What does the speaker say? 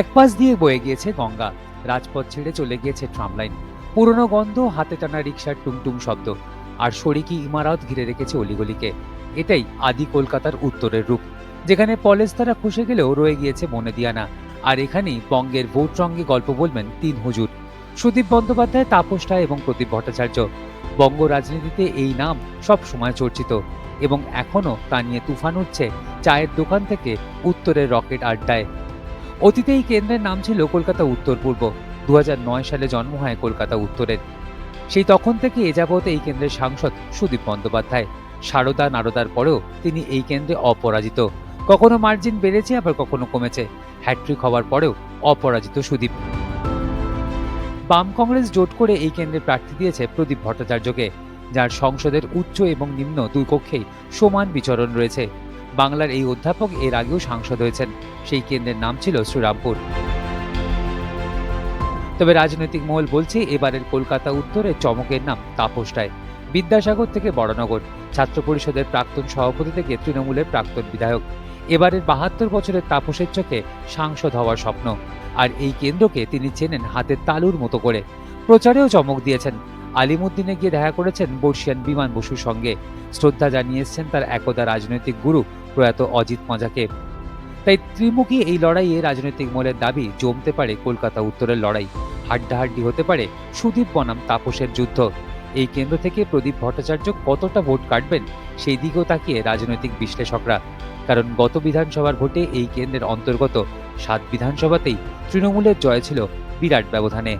এক পাশ দিয়ে বয়ে গিয়েছে গঙ্গা। রাজপথ ছেড়ে চলে গিয়েছে ট্রামলাইন। পুরনো গন্ধ, হাতে টানা রিক্সার টুংটুং শব্দ, আর শরিকি ইমারত ঘিরে রেখেছে অলিগলিকে। এটাই আদি কলকাতার উত্তরের রূপ, যেখানে পলেস্তারা খসে গেলেও রয়ে গিয়েছে বনেদিয়ানা। আর এখানেই বঙ্গের ভোট রঙ্গে গল্প বলবেন তিন হুজুর, সুদীপ বন্দ্যোপাধ্যায়, তাপস এবং প্রদীপ ভট্টাচার্য। বঙ্গ রাজনীতিতে এই নাম সব সময় চর্চিত, এবং এখনও তা নিয়ে তুফান উঠছে চায়ের দোকান থেকে উত্তরের রকেট আড্ডায়। অতীতে এই কেন্দ্রের নাম ছিল কলকাতা উত্তর পূর্ব। দু হাজার নয় সালে জন্ম হয় কলকাতা উত্তরের। সেই তখন থেকে এ যাবৎ এই কেন্দ্রের সাংসদ সুদীপ বন্দ্যোপাধ্যায়। সারদা নারদার পরেও তিনি এই কেন্দ্রে অপরাজিত। কখনো মার্জিন বেড়েছে, আবার কখনো কমেছে। হ্যাট্রিক হওয়ার পরেও অপরাজিত সুদীপ। বাম কংগ্রেস জোট করে এই কেন্দ্রে প্রার্থী দিয়েছে প্রদীপ ভট্টাচার্যকে। যার সংসদের উচ্চ এবং নিম্ন দুই কক্ষেই সমান বিচরণ রয়েছে। বাংলার এই অধ্যাপক এর আগেও সাংসদ হয়েছেন। সেই কেন্দ্রের নাম ছিল শ্রীরামপুর। তবে রাজনৈতিক মহল বলছে, এবারের কলকাতা উত্তরের চমকের নাম তাপস রায় বিদ্যাসাগর থেকে বড়নগর, ছাত্র পরিষদের প্রাক্তন সভাপতি থেকে তৃণমূলের প্রাক্তন বিধায়ক। এবারের বাহাত্তর বছরের তাপসের চোখে সাংসদ হওয়ার স্বপ্ন। আর এই কেন্দ্রকে তিনি চেনেন হাতের তালুর মতো করে। প্রচারেও চমক দিয়েছেন। আলিমুদ্দিনে গিয়ে দেখা করেছেন বর্ষিয়ান বিমান বসুর সঙ্গে। শ্রদ্ধা জানিয়ে এসছেন তার একদা রাজনৈতিক গুরু প্রয়াত অজিত মাজাকে তাই ত্রিমুখী এই লড়াইয়ে রাজনৈতিক মলের দাবি জমতে পারে কলকাতা উত্তরের লড়াই। হাড্ডাহাড্ডি হতে পারে সুদীপ বনাম তাপসের যুদ্ধ। এই কেন্দ্র থেকে প্রদীপ ভট্টাচার্য কতটা ভোট কাটবেন সেই দিকেও তাকিয়ে রাজনৈতিক বিশ্লেষকরা। কারণ গত বিধানসভার ভোটে এই কেন্দ্রের অন্তর্গত সাত বিধানসভাতেই তৃণমূলের জয় ছিল বিরাট ব্যবধানে।